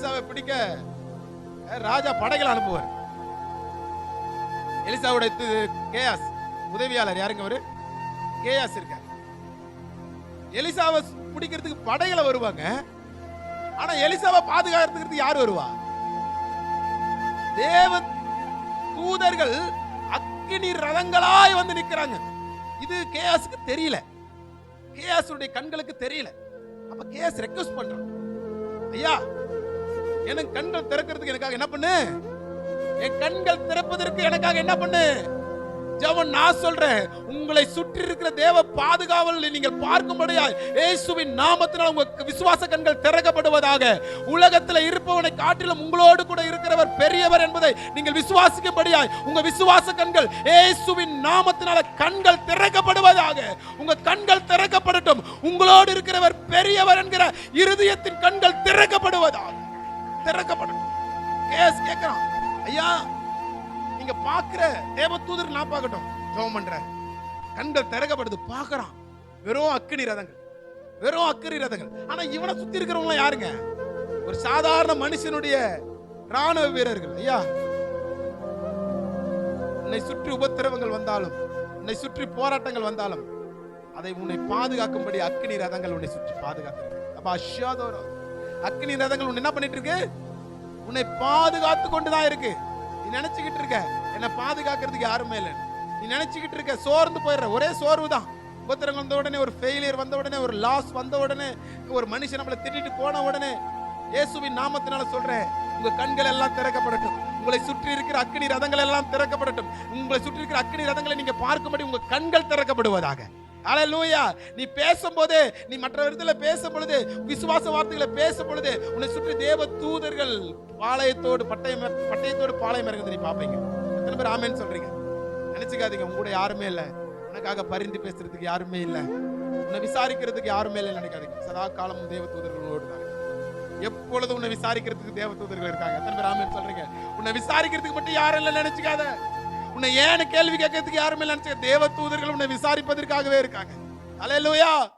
எலிசாவை பிடிக்க ராஜா படைகள் அனுப்புவார். எலிசாவோட கேயாஸ் உதவியாளர் யாருங்க அவரு? கேயாஸ் இருக்கார். எலிசாவை பிடிக்கிறதுக்கு படைகளை வருவாங்க. ஆனா எலிசாவை பாதுகாக்கிறதுக்கு யார் வருவா? தேவ தூதர்கள் அக்கினி ரதங்களாய் வந்து நிக்கிறாங்க. இது கேயாஸுக்கு தெரியல. கேயாஸுடைய கண்களுக்கு தெரியல. அப்ப கேஎஸ் ரெக்வஸ்ட் பண்றான். ஐயா எனக்கு கண்கள் திறக்கிறதுக்கு எனக்காக என்ன பண்ணு? என் கண்கள் திறப்பதற்கு எனக்காக என்ன பண்ணு? ஜவன் நான் சொல்றேன். உங்களை சுற்றி இருக்கிற தேவ பாதுகாவல் நீங்கள் பார்க்கும்படியா இயேசுவின் நாமத்தினால் உங்க விசுவாச கண்கள் திறக்கப்படுவதாக உலகத்தில் இருப்பவனை காட்டிலும் உங்களோடு கூட இருக்கிறவர் பெரியவர் என்பதை நீங்கள் விசுவாசிக்கும்படியாய் உங்க விசுவாச கண்கள் இயேசுவின் நாமத்தினால கண்கள் திறக்கப்படுவதாக உங்க கண்கள் திறக்கப்படட்டும். உங்களோடு இருக்கிறவர் பெரியவர் என்கிற இருதயத்தின் கண்கள் திறக்க நீங்க பாக்குற தேவதூதர் நான் பார்க்கட்டும். ஜெபம் பண்ற. கண்கள் திறக்கப்படுது பாக்குறான் வெறும் அக்கினி ரதங்கள். வெறும் அக்கறி ரதங்கள். ஆனா இவனை சுத்தி இருக்கிறவங்க யாருங்க? ஒரு சாதாரண மனுஷனுடைய ராணுவ வீரர்கள் ஐயா. உன்னை சுற்றி உபத்திரவங்கள் வந்தாலும் உன்னை சுற்றி போராட்டங்கள் வந்தாலும் அதை உன்னை பாதுகாக்கும்படி அக்னி ரதங்கள் உன்னை சுற்றி பாதுகாக்கிறது அப்ப அஷாதோரம் அக்னி ரதங்கள் உன்னை என்ன பண்ணிட்டு இருக்கு? உன்னை பாதுகாத்து கொண்டுதான் இருக்கு. நீ நினைச்சுக்கிட்டு இருக்க. என்னை பாதுகாக்கிறதுக்கு யாருமே இல்லை. நீ நினைச்சுக்கிட்டு இருக்க சோர்ந்து போயிடுற. ஒரே சோர்வு தான் உபத்திரம் வந்த உடனே ஒரு ஃபெயிலியர் வந்த உடனே ஒரு லாஸ் வந்த உடனே ஒரு மனுஷன் நம்மளை திட்டிட்டு போன உடனே இயேசுவின் நாமத்தினால சொல்றேன் உங்க கண்கள் எல்லாம் திறக்கப்படட்டும். உங்களை சுற்றி இருக்கிற அக்னி ரதங்கள் எல்லாம் திறக்கப்படட்டும். உங்களை சுற்றி இருக்கிற அக்னி ரதங்களை நீங்க பார்க்கும்படி உங்க கண்கள் திறக்கப்படுவதாக. அலலூயா நீ பேசும்போது நீ மற்ற விதத்துல பேசும் பொழுது விசுவாச வார்த்தைகளை பேசும் பொழுது உன்னை சுற்றி தேவ தூதர்கள் பாளையத்தோடு பட்டயம் பட்டயத்தோடு பாளையம் இறங்குது நீ பாப்பீங்க எத்தனை பேர் ஆமேன்னு சொல்றீங்க? நினைச்சுக்காதீங்க உங்க கூட யாருமே இல்ல. உனக்காக பரிந்து பேசுறதுக்கு யாருமே இல்லை. உன்னை விசாரிக்கிறதுக்கு யாருமே இல்லை நினைக்காதீங்க. சதா காலமும் தேவ தூதர்களோடு தான் எப்பொழுதும் உன்னை விசாரிக்கிறதுக்கு தேவ தூதர்கள் இருக்காங்க. எத்தனை பேர் ஆமேன்னு சொல்றீங்க? உன்னை விசாரிக்கிறதுக்கு மட்டும் யாரும் இல்லை நினைச்சுக்காத. உன்னை ஏன்னு கேள்வி கேட்கறதுக்கு யாருமே இல்லை நினைச்சுக்க. தேவ தூதர்கள் உன்னை விசாரிப்பதற்காகவே இருக்காங்க. அலையலூயா